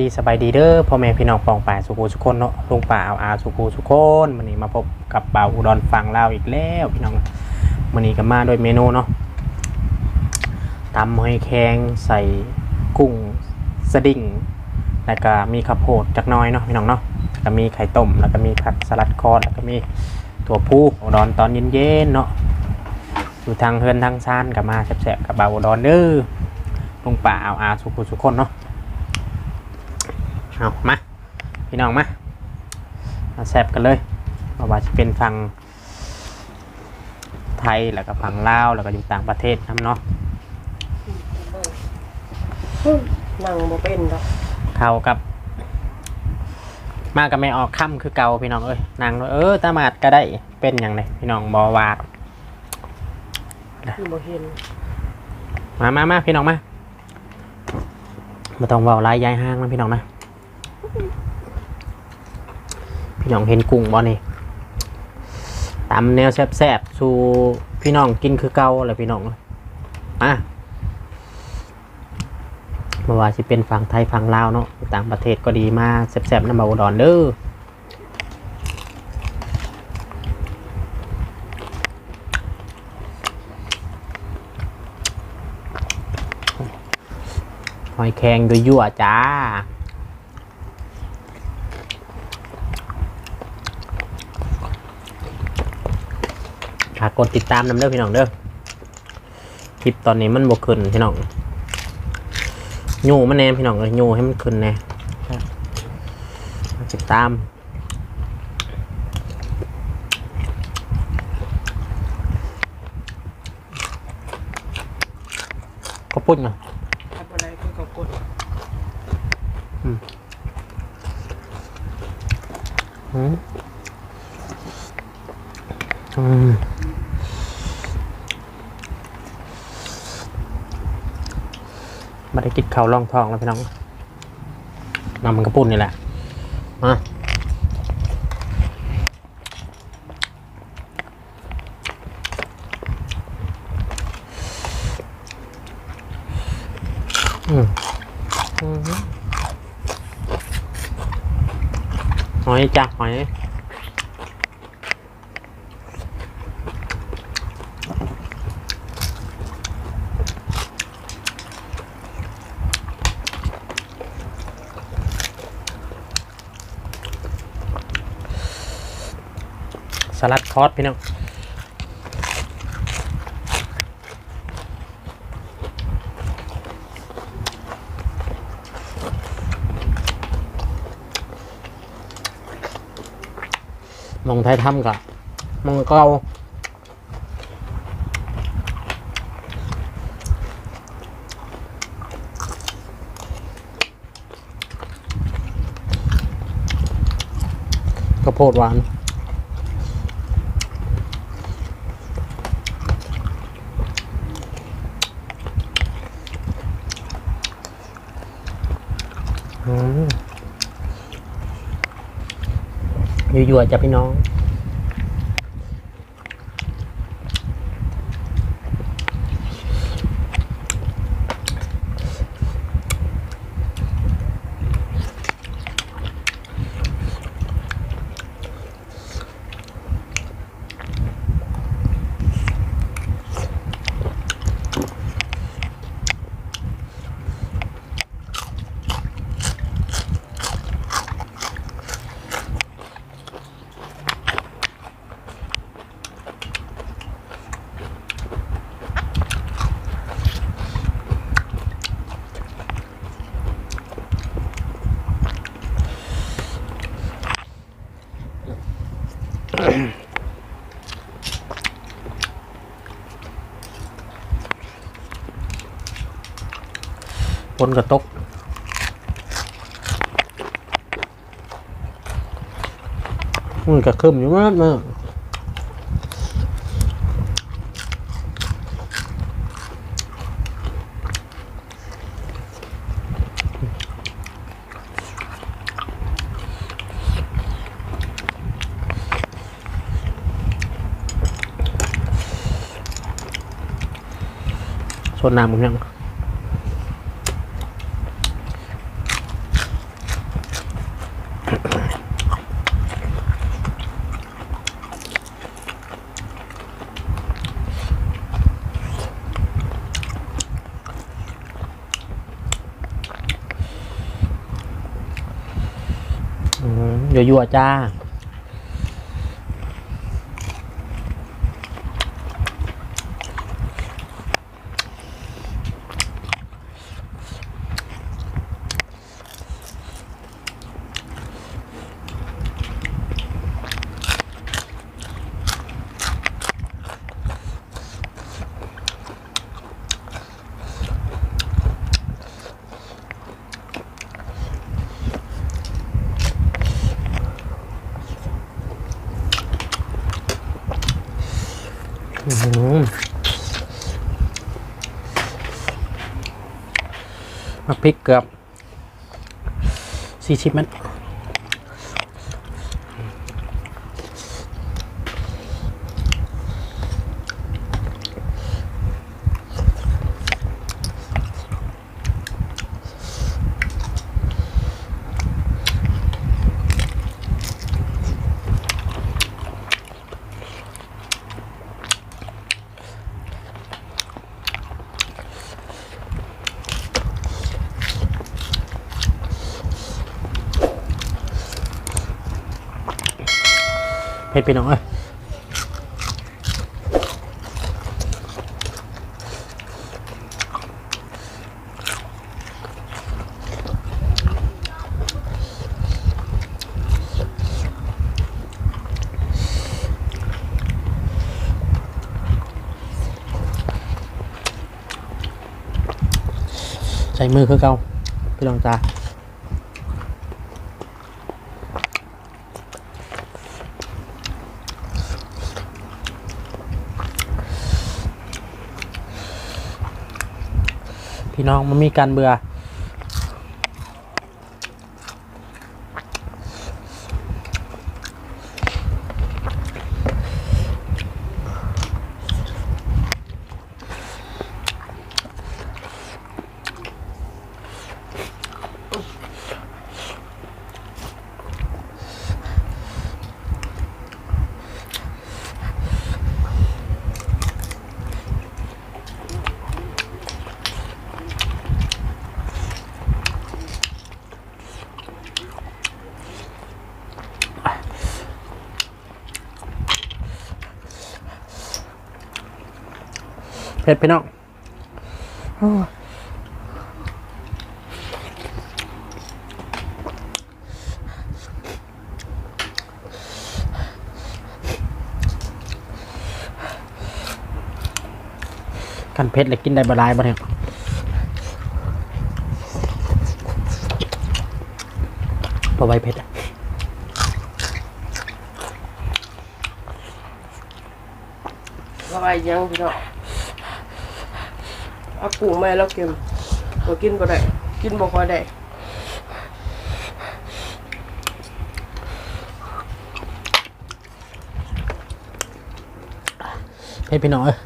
ดีสบายดีเด้อพ่อแม่พี่น้องปองป่ายสุขูสุคนเนาะลุงป่าเอาอาสุขูสุคนวันนี้มาพบกับบ่าวอุดรฟังเลาอีกแล้วพี่น้องวันนี้ก็มาด้วยเมนูเนาะตำหอยแครงใส่กุ้งสดิ้งแล้วก็มีข้าวโพดจักหน้อยเนาะพี่น้องเนาะแล้วก็มีไข่ต้มแล้วก็มีผักสลัดคอร์แล้วก็มีถั่วพูอุดรตอนเย็นๆเนาะอยู่ทางเฮือนทางซานกับมาแซ่บๆกับบ่าวอุดรเด้อลุงป่าเอาอาสุขูสุคนเนาะ เอามาพี่น้องมามาแซบกันเลยเพราะว่าจะเป็นฝั่งไทยแล้วก็ฝั่งลาวแล้วก็อยู่ต่างประเทศน้ำเนาะนั่งบ่เป็นดอกเข้ากับ มากับไม่ออกค่ำคือเก่าพี่น้องเอ้ยนางเออตามาดก็ได้เป็นอย่างไรพี่น้องบอวาดบ่เห็นมามามาพี่น้องมามาต้องเบาลายยายห้างนะพี่น้องนะ พี่น้องเห็นกุ้งบ่นี่ตำแนวแซ่บๆ สู่พี่น้องกินคือเก่าเลยพี่น้องมาเมื่อว่าสิเป็นฝั่งไทยฝั่งลาวเนาะต่างประเทศก็ดีมาแซ่บๆน้ำเบาดอนเด้อหอยแครงด้วยยั่วจ้า ฝากกดติดตามนำเด้อพี่น้องเด้อคลิปตอนนี้มันบกขึ้นพี่น้องโย่มันแน่พี่น้องเลยโย่ให้มันขึ้นแน่ติดตามก็ปุ้นอะทำอะไรก็ก็กดอืมอืม มาได้กินข้าวล่องท้องแล้วพี่น้องนำมันกระปุ่นนี่แหละมาอืมหอยจ้ะหอย สลัดคอสพี่น้องมองไทยทำกะมองเกาข้าวโพดหวาน ยั่วๆจ้ะพี่น้อง ฝนกระตกมันกระคึมอยู่มากนะชนน้ำผมยัง ยั่วจ้า อื้อหือ มาพริกเกือบสี่สิบมัน ผ็ดไปหน่อยใช้มือคือเก่าพี่ลองจ้า น้องมันมีการเบื่อ ผ็ดพี่น้องกันเผ็ดเลยกินได้บหลายบ่เนี่ยพอไว้เผ็ดอะสบายยังพี่น้อง เอากุ้งแม่แล้วกินบ่กินบ่ได้กินบ่ค่อยได้เผ็ดพี่น้องเอ้ย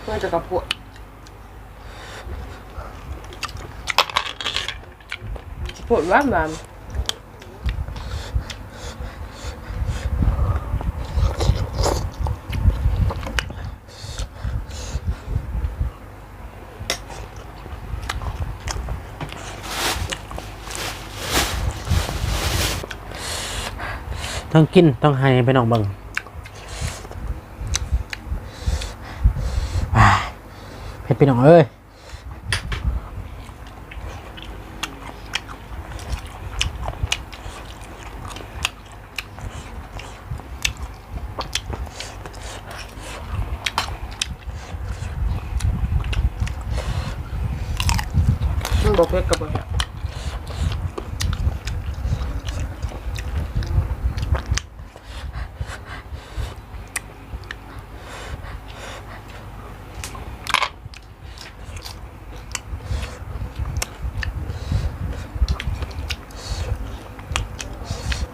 เพื่อจะกระปวดปวดว่านวาน ต้องกินต้องให้พี่น้องเบิ่งว้ายเผ็ดพี่น้องเอ้ยมันบอกเพชรกับบ่เนี่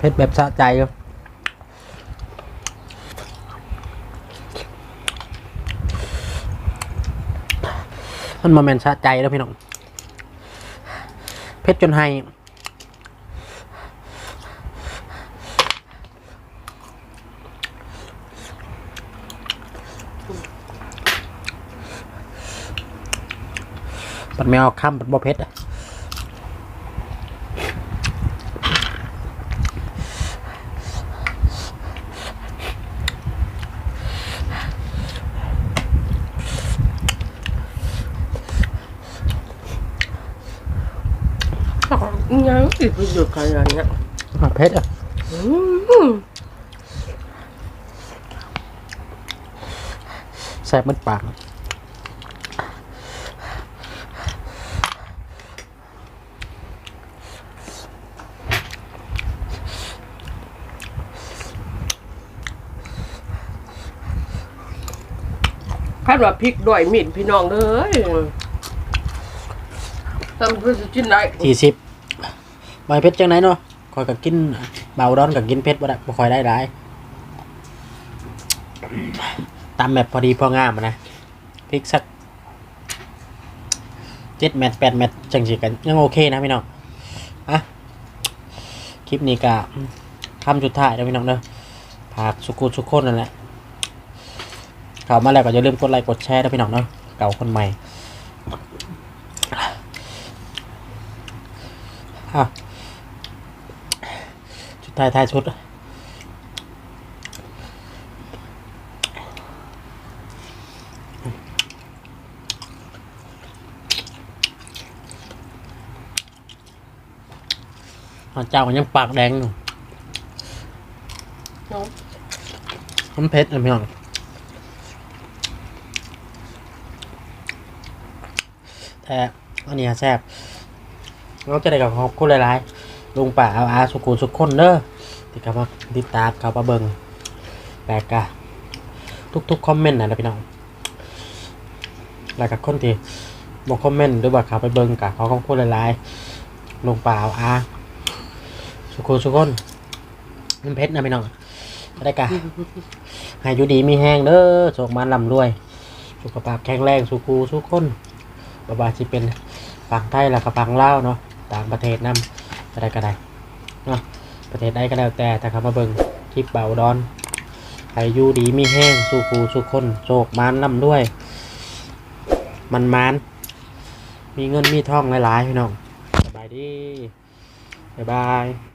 เผ็ดแบบสะใจครับมันมาแมนสะใจแล้วพี่น้องเผ็ดจนให้ปัดแมวข้ามปัดบ่เผ็ดอะ ยังอีกประโยชน์ขนาดเนี้ยเพชรอะอืมแซ่บมันปากคาดว่าพริกด้วยมีดพี่น้องเด้ยทำเพื่อจะกินได้สี่สิบ ใบเพชรจังไหนเนาะคอยกับกินเบาร้อนกับกินเพชรบ่ได้บ่คอยได้หลายตามแบบพอดีพองามนะพริกสักเจ็ดแมตแปดแมตจังสิกันยังโอเคนะพี่น้องอะคลิปนี้ก็คำสุดท้ายแล้วพี่น้องเด้อฝากสุกุสุกคนนั่นแหละเข้ามาแล้วก็อย่าลืมกดไลค์กดแชร์นะพี่น้องเนาะเก่าคนใหม่อะ ท้ายท้ายชุดอะเจ้ามันยังปากแดงอยู่เนาะมันเพชรนะพี่น้องแต่อันนี้แซ่บเราจะได้กับขอบคุณหลายๆลุงป่าเอาอาสุกูสุกคนเด้อ ที่เขามาติดตามเขามาเบิงแปลกกะทุกๆคอมเมนต์นะนะพี่น้องแล้วกับคนที่บอกคอมเมนต์หรือว่าเขาไปเบิงกะเขาขอบคุณหลายๆลุงป่าอาสุกูสุกคนมันเพชรนะพี่น้องได้กะให้อยู่ดีมีแห้งเด้อโชคมันลำด้วย สุขภาพแข็งแรงสุขูสุขคนบาบาสิเป็นฝั่งไทยแล้วก็ฝั่งลาวเนาะต่างประเทศนำอะไรก็ได้เนาะ ประเทศใดก็แล้วแต่ถ้าเขามาเบิ่งคลิปเบาดอนให้อยู่ดีมีแห้งสุขูสุขคนโชคมันลำด้วย มันมันมีเงินมีทองหลายๆพี่น้องสบายดีบ๊ายบาย